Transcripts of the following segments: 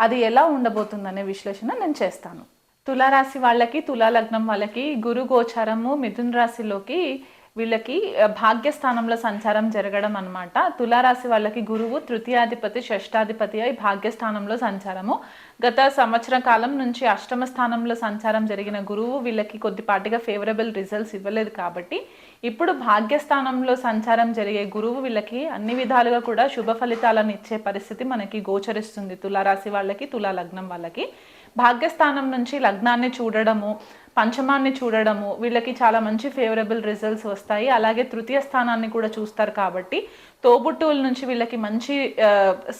అది ఎలా ఉండబోతుందనే విశ్లేషణ నేను చేస్తాను. తులారాశి వాళ్ళకి తులా లగ్నం వాళ్ళకి గురు గోచారము మిథున్ రాశిలోకి వీళ్ళకి భాగ్యస్థానంలో సంచారం జరగడం అనమాట తులారాశి వాళ్ళకి గురువు తృతీయాధిపతి షష్టాధిపతి అయి భాగ్యస్థానంలో సంచారము. గత సంవత్సర కాలం నుంచి అష్టమ స్థానంలో సంచారం జరిగిన గురువు వీళ్ళకి కొద్దిపాటిగా ఫేవరబుల్ రిజల్ట్స్ ఇవ్వలేదు కాబట్టి ఇప్పుడు భాగ్యస్థానంలో సంచారం జరిగే గురువు వీళ్ళకి అన్ని విధాలుగా కూడా శుభ ఫలితాలను ఇచ్చే పరిస్థితి మనకి గోచరిస్తుంది. తులారాశి వాళ్ళకి తులా లగ్నం వాళ్ళకి. భాగ్యస్థానం నుంచి లగ్నాన్ని చూడడము పంచమాన్ని చూడడము వీళ్ళకి చాలా మంచి ఫేవరబుల్ రిజల్ట్స్ వస్తాయి. అలాగే తృతీయ స్థానాన్ని కూడా చూస్తారు కాబట్టి తోబుట్టువుల నుంచి వీళ్ళకి మంచి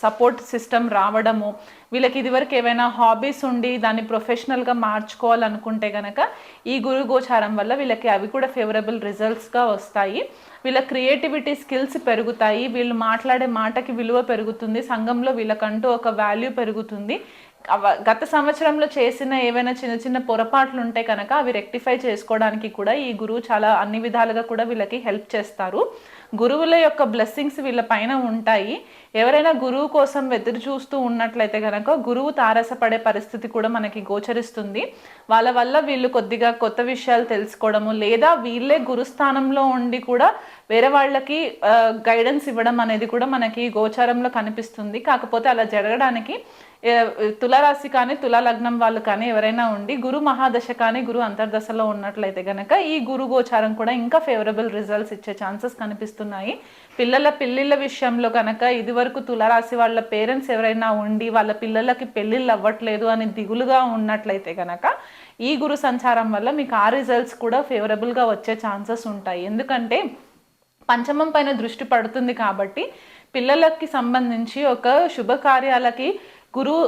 సపోర్ట్ సిస్టమ్ రావడము వీళ్ళకి ఇదివరకు ఏవైనా హాబీస్ ఉండి దాన్ని ప్రొఫెషనల్గా మార్చుకోవాలనుకుంటే గనక ఈ గురు గోచారం వల్ల వీళ్ళకి అవి కూడా ఫేవరబుల్ రిజల్ట్స్గా వస్తాయి. వీళ్ళ క్రియేటివిటీ స్కిల్స్ పెరుగుతాయి. వీళ్ళు మాట్లాడే మాటకి విలువ పెరుగుతుంది. సంఘంలో వీళ్ళకంటూ ఒక వాల్యూ పెరుగుతుంది. గత సంవత్సరంలో చేసిన ఏవైనా చిన్న చిన్న పొరపాట్లు ఉంటే కనుక అవి రెక్టిఫై చేసుకోవడానికి కూడా ఈ గురువు చాలా అన్ని విధాలుగా కూడా వీళ్ళకి హెల్ప్ చేస్తారు. గురువుల యొక్క బ్లెస్సింగ్స్ వీళ్ళ పైన ఉంటాయి. ఎవరైనా గురువు కోసం ఎదురు చూస్తూ ఉన్నట్లయితే కనుక గురువు తారసపడే పరిస్థితి కూడా మనకి గోచరిస్తుంది. వాళ్ళ వల్ల వీళ్ళు కొద్దిగా కొత్త విషయాలు తెలుసుకోవడము లేదా వీళ్ళే గురుస్థానంలో ఉండి కూడా వేరే వాళ్ళకి గైడెన్స్ ఇవ్వడం అనేది కూడా మనకి గోచారంలో కనిపిస్తుంది. కాకపోతే అలా జరగడానికి ఏ, తులారాశి కానీ తులాలగ్నం వాళ్ళు కానీ ఎవరైనా ఉండి గురు మహాదశ కానీ గురు అంతర్దశలో ఉన్నట్లయితే కనుక ఈ గురు గోచారం కూడా ఇంకా ఫేవరబుల్ రిజల్ట్స్ ఇచ్చే ఛాన్సెస్ కనిపిస్తున్నాయి. పిల్లల పెళ్ళిళ్ళ విషయంలో కనుక ఇదివరకు తులరాశి వాళ్ళ పేరెంట్స్ ఎవరైనా ఉండి వాళ్ళ పిల్లలకి పెళ్ళిళ్ళు అవ్వట్లేదు అని దిగులుగా ఉన్నట్లయితే కనుక ఈ గురు సంచారం వల్ల మీకు ఆ రిజల్ట్స్ కూడా ఫేవరబుల్గా వచ్చే ఛాన్సెస్ ఉంటాయి. ఎందుకంటే పంచమం పైన దృష్టి పడుతుంది కాబట్టి పిల్లలకి సంబంధించి ఒక శుభకార్యాలకి గురువు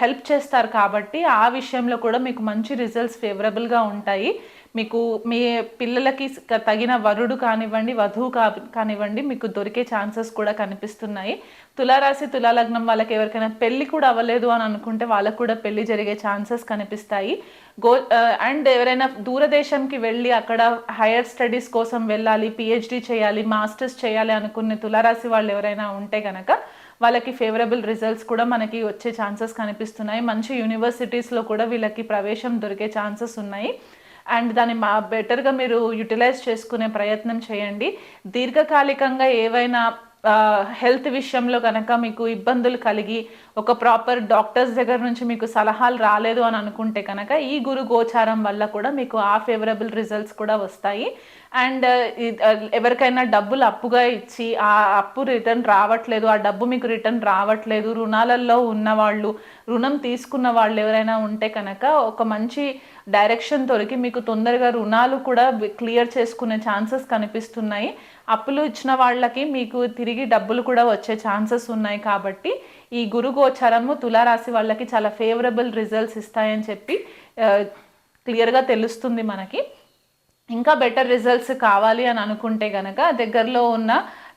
హెల్ప్ చేస్తారు కాబట్టి ఆ విషయంలో కూడా మీకు మంచి రిజల్ట్స్ ఫేవరబుల్గా ఉంటాయి. మీకు మీ పిల్లలకి తగిన వరుడు కానివ్వండి వధువు కా కానివ్వండి మీకు దొరికే ఛాన్సెస్ కూడా కనిపిస్తున్నాయి. తులారాశి తులాలగ్నం వాళ్ళకి ఎవరికైనా పెళ్ళి కూడా అవ్వలేదు అని అనుకుంటే వాళ్ళకు కూడా పెళ్ళి జరిగే ఛాన్సెస్ కనిపిస్తాయి. గో అండ్ ఎవరైనా దూరదేశంకి వెళ్ళి అక్కడ హైయర్ స్టడీస్ కోసం వెళ్ళాలి పిహెచ్డి చేయాలి మాస్టర్స్ చేయాలి అనుకునే తులారాశి వాళ్ళు ఎవరైనా ఉంటే కనుక వాళ్ళకి ఫేవరబుల్ రిజల్ట్స్ కూడా మనకి వచ్చే ఛాన్సెస్ కనిపిస్తున్నాయి. మంచి యూనివర్సిటీస్లో కూడా వీళ్ళకి ప్రవేశం దొరికే ఛాన్సెస్ ఉన్నాయి. అండ్ దాన్ని మా బెటర్గా మీరు యూటిలైజ్ చేసుకునే ప్రయత్నం చేయండి. దీర్ఘకాలికంగా ఏవైనా హెల్త్ విషయంలో కనుక మీకు ఇబ్బందులు కలిగి ఒక ప్రాపర్ డాక్టర్స్ దగ్గర నుంచి మీకు సలహాలు రాలేదు అని అనుకుంటే కనుక ఈ గురు గోచారం వల్ల కూడా మీకు ఆ ఫేవరబుల్ రిజల్ట్స్ కూడా వస్తాయి. అండ్ ఎవరికైనా డబ్బులు అప్పుగా ఇచ్చి ఆ అప్పు రిటర్న్ రావట్లేదు ఆ డబ్బు మీకు రిటర్న్ రావట్లేదు రుణాలలో ఉన్న వాళ్ళు రుణం తీసుకున్న వాళ్ళు ఎవరైనా ఉంటే కనుక ఒక మంచి డైరెక్షన్ దొరికి మీకు తొందరగా రుణాలు కూడా క్లియర్ చేసుకునే ఛాన్సెస్ కనిపిస్తున్నాయి. అప్పులు ఇచ్చిన వాళ్ళకి మీకు తిరిగి డబ్బులు కూడా వచ్చే ఛాన్సెస్ ఉన్నాయి కాబట్టి ఈ గురు గోచరము తులారాశి వాళ్ళకి చాలా ఫేవరబుల్ రిజల్ట్స్ ఇస్తాయని చెప్పి క్లియర్గా తెలుస్తుంది మనకి. ఇంకా బెటర్ రిజల్ట్స్ కావాలి అని అనుకుంటే గనక దగ్గరలో ఉన్న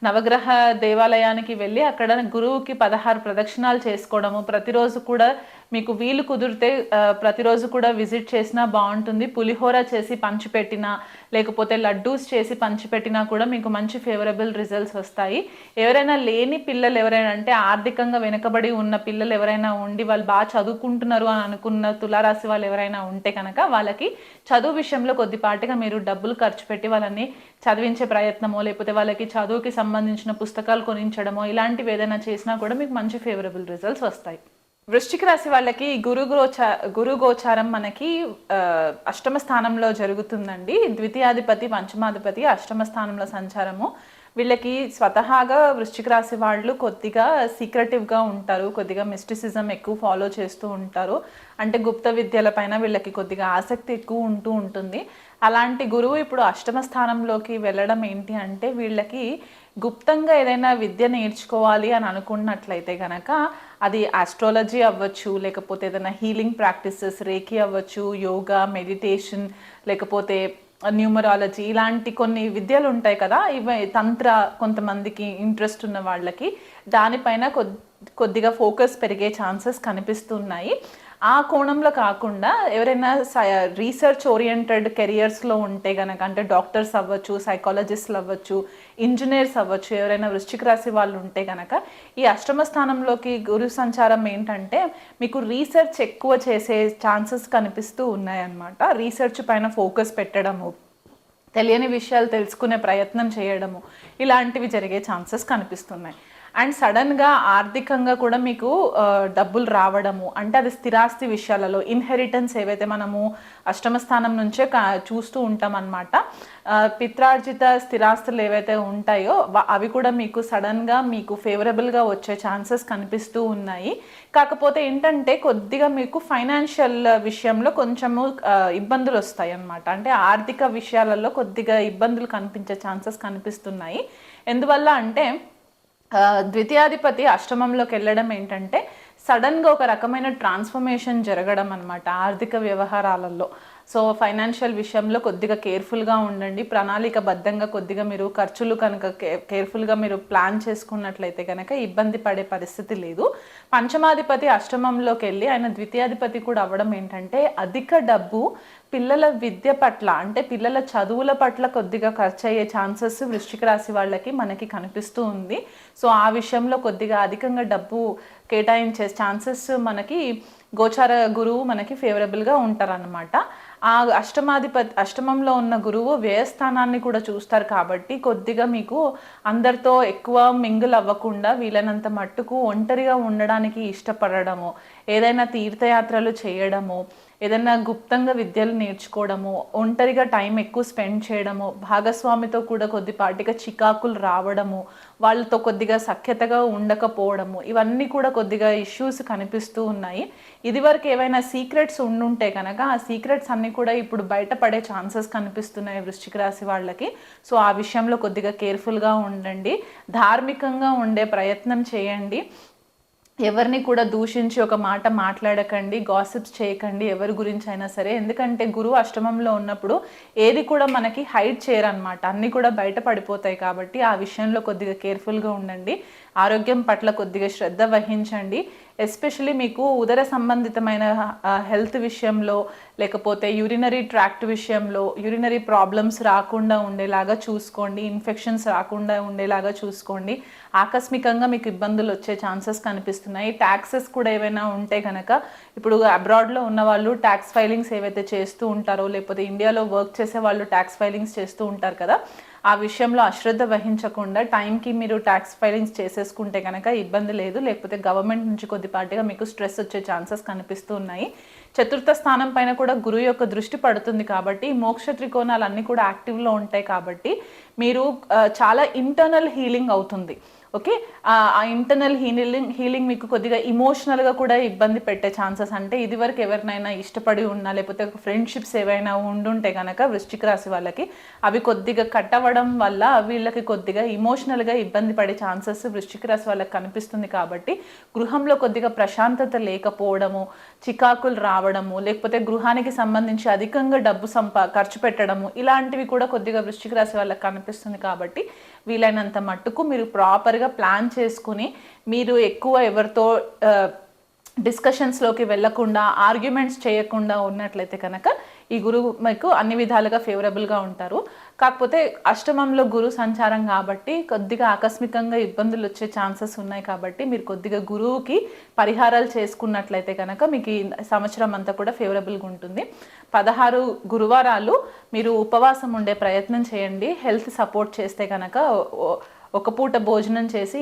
నవగ్రహ దేవాలయానికి వెళ్ళి అక్కడ గురువుకి పదహారు ప్రదక్షిణాలు చేసుకోవడము ప్రతిరోజు కూడా మీకు వీలు కుదిరితే ప్రతిరోజు కూడా విజిట్ చేసినా బాగుంటుంది. పులిహోర చేసి పంచిపెట్టినా లేకపోతే లడ్డూస్ చేసి పంచిపెట్టినా కూడా మీకు మంచి ఫేవరబుల్ రిజల్ట్స్ వస్తాయి. ఎవరైనా లేని పిల్లలు ఎవరైనా అంటే ఆర్థికంగా వెనుకబడి ఉన్న పిల్లలు ఎవరైనా ఉండి వాళ్ళు బాగా చదువుకుంటున్నారు అని అనుకున్న తులారాశి వాళ్ళు ఎవరైనా ఉంటే కనుక వాళ్ళకి చదువు విషయంలో కొద్దిపాటిగా మీరు డబ్బులు ఖర్చు పెట్టి వాళ్ళని చదివించే ప్రయత్నమో లేకపోతే వాళ్ళకి చదువుకి సంబంధించిన పుస్తకాలు కొనించడమో ఇలాంటివి ఏదైనా చేసినా కూడా మీకు మంచి ఫేవరబుల్ రిజల్ట్స్ వస్తాయి. వృశ్చిక రాశి వాళ్ళకి గురు గోచ గురు గోచారం మనకి అష్టమ స్థానంలో జరుగుతుందండి. ద్వితీయాధిపతి పంచమాధిపతి అష్టమ స్థానంలో సంచారము. వీళ్ళకి స్వతహాగా వృశ్చిక రాశి వాళ్ళు కొద్దిగా సీక్రెటివ్గా ఉంటారు కొద్దిగా మిస్టిసిజం ఎక్కువ ఫాలో చేస్తూ ఉంటారు. అంటే గుప్త విద్యల పైన వీళ్ళకి కొద్దిగా ఆసక్తి ఎక్కువ ఉంటూ ఉంటుంది. అలాంటి గురువు ఇప్పుడు అష్టమ స్థానంలోకి వెళ్ళడం ఏంటి అంటే వీళ్ళకి గుప్తంగా ఏదైనా విద్య నేర్చుకోవాలి అని అనుకున్నట్లయితే కనుక అది ఆస్ట్రాలజీ అవ్వచ్చు లేకపోతే ఏదైనా హీలింగ్ ప్రాక్టీసెస్ రేకి అవ్వచ్చు యోగా మెడిటేషన్ లేకపోతే న్యూమరాలజీ ఇలాంటి కొన్ని విద్యలు ఉంటాయి కదా ఇవి తంత్ర కొంతమందికి ఇంట్రెస్ట్ ఉన్న వాళ్ళకి దానిపైన కొద్ కొద్దిగా ఫోకస్ పెరిగే ఛాన్సెస్ కనిపిస్తున్నాయి. ఆ కోణంలో కాకుండా ఎవరైనా రీసెర్చ్ ఓరియంటెడ్ కెరియర్స్లో ఉంటే కనుక అంటే డాక్టర్స్ అవ్వచ్చు సైకాలజిస్ట్లు అవ్వచ్చు ఇంజనీర్స్ అవ్వచ్చు ఎవరైనా వృశ్చిక రాశి వాళ్ళు ఉంటే కనుక ఈ అష్టమ స్థానంలోకి గురు సంచారం ఏంటంటే మీకు రీసెర్చ్ ఎక్కువ చేసే ఛాన్సెస్ కనిపిస్తూ ఉన్నాయన్నమాట. రీసెర్చ్ పైన ఫోకస్ పెట్టడము తెలియని విషయాలు తెలుసుకునే ప్రయత్నం చేయడము ఇలాంటివి జరిగే ఛాన్సెస్ కనిపిస్తున్నాయి. అండ్ సడన్గా ఆర్థికంగా కూడా మీకు డబ్బులు రావడము అంటే అది స్థిరాస్తి విషయాలలో ఇన్హెరిటెన్స్ ఏవైతే మనము అష్టమ స్థానం నుంచే చూస్తూ ఉంటాం అనమాట పిత్రార్జిత స్థిరాస్తులు ఏవైతే ఉంటాయో అవి కూడా మీకు సడన్గా మీకు ఫేవరబుల్గా వచ్చే ఛాన్సెస్ కనిపిస్తూ ఉన్నాయి. కాకపోతే ఏంటంటే కొద్దిగా మీకు ఫైనాన్షియల్ విషయంలో కొంచెము ఇబ్బందులు వస్తాయి అన్నమాట అంటే ఆర్థిక విషయాలలో కొద్దిగా ఇబ్బందులు కనిపించే ఛాన్సెస్ కనిపిస్తున్నాయి. ఎందువల్ల అంటే ద్వితీయాధిపతి అష్టమంలోకి వెళ్ళడం ఏంటంటే సడన్గా ఒక రకమైన ట్రాన్స్ఫర్మేషన్ జరగడం అనమాట ఆర్థిక వ్యవహారాలలో. సో ఫైనాన్షియల్ విషయంలో కొద్దిగా కేర్ఫుల్గా ఉండండి. ప్రణాళికబద్ధంగా కొద్దిగా మీరు ఖర్చులు కనుక కే- కేర్ఫుల్గా మీరు ప్లాన్ చేసుకున్నట్లయితే కనుక ఇబ్బంది పడే పరిస్థితి లేదు. పంచమాధిపతి అష్టమంలోకి వెళ్ళి ఆయన ద్వితీయాధిపతి కూడా అవ్వడం ఏంటంటే అధిక డబ్బు పిల్లల విద్య పట్ల అంటే పిల్లల చదువుల పట్ల కొద్దిగా ఖర్చు అయ్యే ఛాన్సెస్ వృశ్చిక రాశి వాళ్ళకి మనకి కనిపిస్తూ ఉంది. సో ఆ విషయంలో కొద్దిగా అధికంగా డబ్బు కేటాయించే ఛాన్సెస్ మనకి గోచార గురువు మనకి ఫేవరబుల్గా ఉంటారన్నమాట. ఆ అష్టమాధిపతి అష్టమంలో ఉన్న గురువు వ్యయస్థానాన్ని కూడా చూస్తారు కాబట్టి కొద్దిగా మీకు అందరితో ఎక్కువ మింగిల్ అవ్వకుండా వీలైనంత మట్టుకు ఒంటరిగా ఉండడానికి ఇష్టపడడము ఏదైనా తీర్థయాత్రలు చేయడము ఏదైనా గుప్తంగా విద్యలు నేర్చుకోవడము ఒంటరిగా టైం ఎక్కువ స్పెండ్ చేయడము భాగస్వామితో కూడా కొద్దిపాటిగా చికాకులు రావడము వాళ్ళతో కొద్దిగా సఖ్యతగా ఉండకపోవడము ఇవన్నీ కూడా కొద్దిగా ఇష్యూస్ కనిపిస్తూ ఉన్నాయి. ఇదివరకు ఏవైనా సీక్రెట్స్ ఉండుంటే కనుక ఆ సీక్రెట్స్ అన్నీ కూడా ఇప్పుడు బయటపడే ఛాన్సెస్ కనిపిస్తున్నాయి వృశ్చిక రాశి వాళ్ళకి. సో ఆ విషయంలో కొద్దిగా కేర్ఫుల్గా ఉండండి. ధార్మికంగా ఉండే ప్రయత్నం చేయండి. ఎవరిని కూడా దూషించి ఒక మాట మాట్లాడకండి గాసిప్స్ చేయకండి ఎవరి గురించి అయినా సరే. ఎందుకంటే గురువు అష్టమంలో ఉన్నప్పుడు ఏది కూడా మనకి హైడ్ చేయరనమాట అన్నీ కూడా బయట పడిపోతాయి కాబట్టి ఆ విషయంలో కొద్దిగా కేర్ఫుల్గా ఉండండి. ఆరోగ్యం పట్ల కొద్దిగా శ్రద్ధ వహించండి. ఎస్పెషలీ మీకు ఉదర సంబంధితమైన హెల్త్ విషయంలో లేకపోతే యూరినరీ ట్రాక్ట్ విషయంలో యూరినరీ ప్రాబ్లమ్స్ రాకుండా ఉండేలాగా చూసుకోండి ఇన్ఫెక్షన్స్ రాకుండా ఉండేలాగా చూసుకోండి. ఆకస్మికంగా మీకు ఇబ్బందులు వచ్చే ఛాన్సెస్ కనిపిస్తున్నాయి. ట్యాక్సెస్ కూడా ఏవైనా ఉంటే కనుక ఇప్పుడు అబ్రాడ్లో ఉన్న వాళ్ళు ట్యాక్స్ ఫైలింగ్స్ ఏవైతే చేస్తూ ఉంటారో లేకపోతే ఇండియాలో వర్క్ చేసే వాళ్ళు ట్యాక్స్ ఫైలింగ్స్ చేస్తూ ఉంటారు కదా ఆ విషయంలో అశ్రద్ధ వహించకుండా టైంకి మీరు ట్యాక్స్ ఫైలింగ్స్ చేసేసుకుంటే కనుక ఇబ్బంది లేదు. లేకపోతే గవర్నమెంట్ నుంచి కొద్దిపాటిగా మీకు స్ట్రెస్ వచ్చే ఛాన్సెస్ కనిపిస్తూ ఉన్నాయి. చతుర్థ స్థానం పైన కూడా గురువు యొక్క దృష్టి పడుతుంది కాబట్టి మోక్ష త్రికోణాలు అన్నీ కూడా యాక్టివ్లో ఉంటాయి కాబట్టి మీరు చాలా ఇంటర్నల్ హీలింగ్ అవుతుంది. ఓకే? ఆ ఇంటర్నల్ హీలింగ్ హీలింగ్ మీకు కొద్దిగా ఇమోషనల్గా కూడా ఇబ్బంది పెట్టే ఛాన్సెస్ అంటే ఇదివరకు ఎవరినైనా ఇష్టపడి ఉన్నా లేకపోతే ఫ్రెండ్షిప్స్ ఏవైనా ఉండుంటే కనుక వృష్టిక రాశి వాళ్ళకి అవి కొద్దిగా కట్ అవ్వడం వల్ల వీళ్ళకి కొద్దిగా ఇమోషనల్గా ఇబ్బంది పడే ఛాన్సెస్ వృష్టిక రాశి వాళ్ళకి కనిపిస్తుంది కాబట్టి గృహంలో కొద్దిగా ప్రశాంతత లేకపోవడము చికాకులు రావడము లేకపోతే గృహానికి సంబంధించి అధికంగా డబ్బు సంపా ఖర్చు పెట్టడము ఇలాంటివి కూడా కొద్దిగా వృష్టిక రాశి వాళ్ళకి కనిపిస్తుంది కాబట్టి వీలైనంత మట్టుకు మీరు ప్రాపర్గా ప్లాన్ చేసుకుని మీరు ఎక్కువ ఎవరితో డిస్కషన్స్లోకి వెళ్ళకుండా ఆర్గ్యుమెంట్స్ చేయకుండా ఉన్నట్లయితే కనుక ఈ గురువు మీకు అన్ని విధాలుగా ఫేవరబుల్గా ఉంటారు. కాకపోతే అష్టమంలో గురు సంచారం కాబట్టి కొద్దిగా ఆకస్మికంగా ఇబ్బందులు వచ్చే ఛాన్సెస్ ఉన్నాయి కాబట్టి మీరు కొద్దిగా గురువుకి పరిహారాలు చేసుకున్నట్లయితే కనుక మీకు ఈ సంవత్సరం అంతా కూడా ఫేవరబుల్గా ఉంటుంది. పదహారు గురువారాలు మీరు ఉపవాసం ఉండే ప్రయత్నం చేయండి. హెల్త్ సపోర్ట్ చేస్తే కనుక ఒక పూట భోజనం చేసి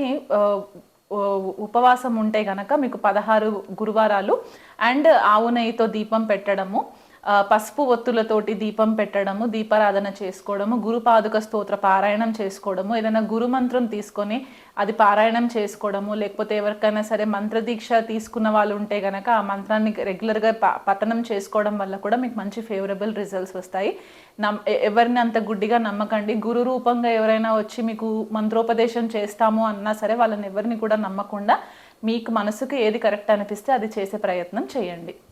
ఉపవాసం ఉంటే గనక మీకు పదహారు గురువారాలు అండ్ ఆవు నెయ్యితో దీపం పెట్టడము పసుపు ఒత్తులతోటి దీపం పెట్టడము దీపారాధన చేసుకోవడము గురు పాదుక స్తోత్ర పారాయణం చేసుకోవడము ఏదైనా గురు మంత్రం తీసుకొని అది పారాయణం చేసుకోవడము లేకపోతే ఎవరికైనా సరే మంత్రదీక్ష తీసుకున్న వాళ్ళు ఉంటే గనక ఆ మంత్రాన్ని రెగ్యులర్గా ప- పఠనం చేసుకోవడం వల్ల కూడా మీకు మంచి ఫేవరబుల్ రిజల్ట్స్ వస్తాయి. నమ్ ఎ- ఎవరిని అంత గుడ్డిగా నమ్మకండి. గురు రూపంగా ఎవరైనా వచ్చి మీకు మంత్రోపదేశం చేస్తాము అన్నా సరే వాళ్ళని ఎవరిని కూడా నమ్మకుండా మీకు మనసుకు ఏది కరెక్ట్ అనిపిస్తే అది చేసే ప్రయత్నం చేయండి.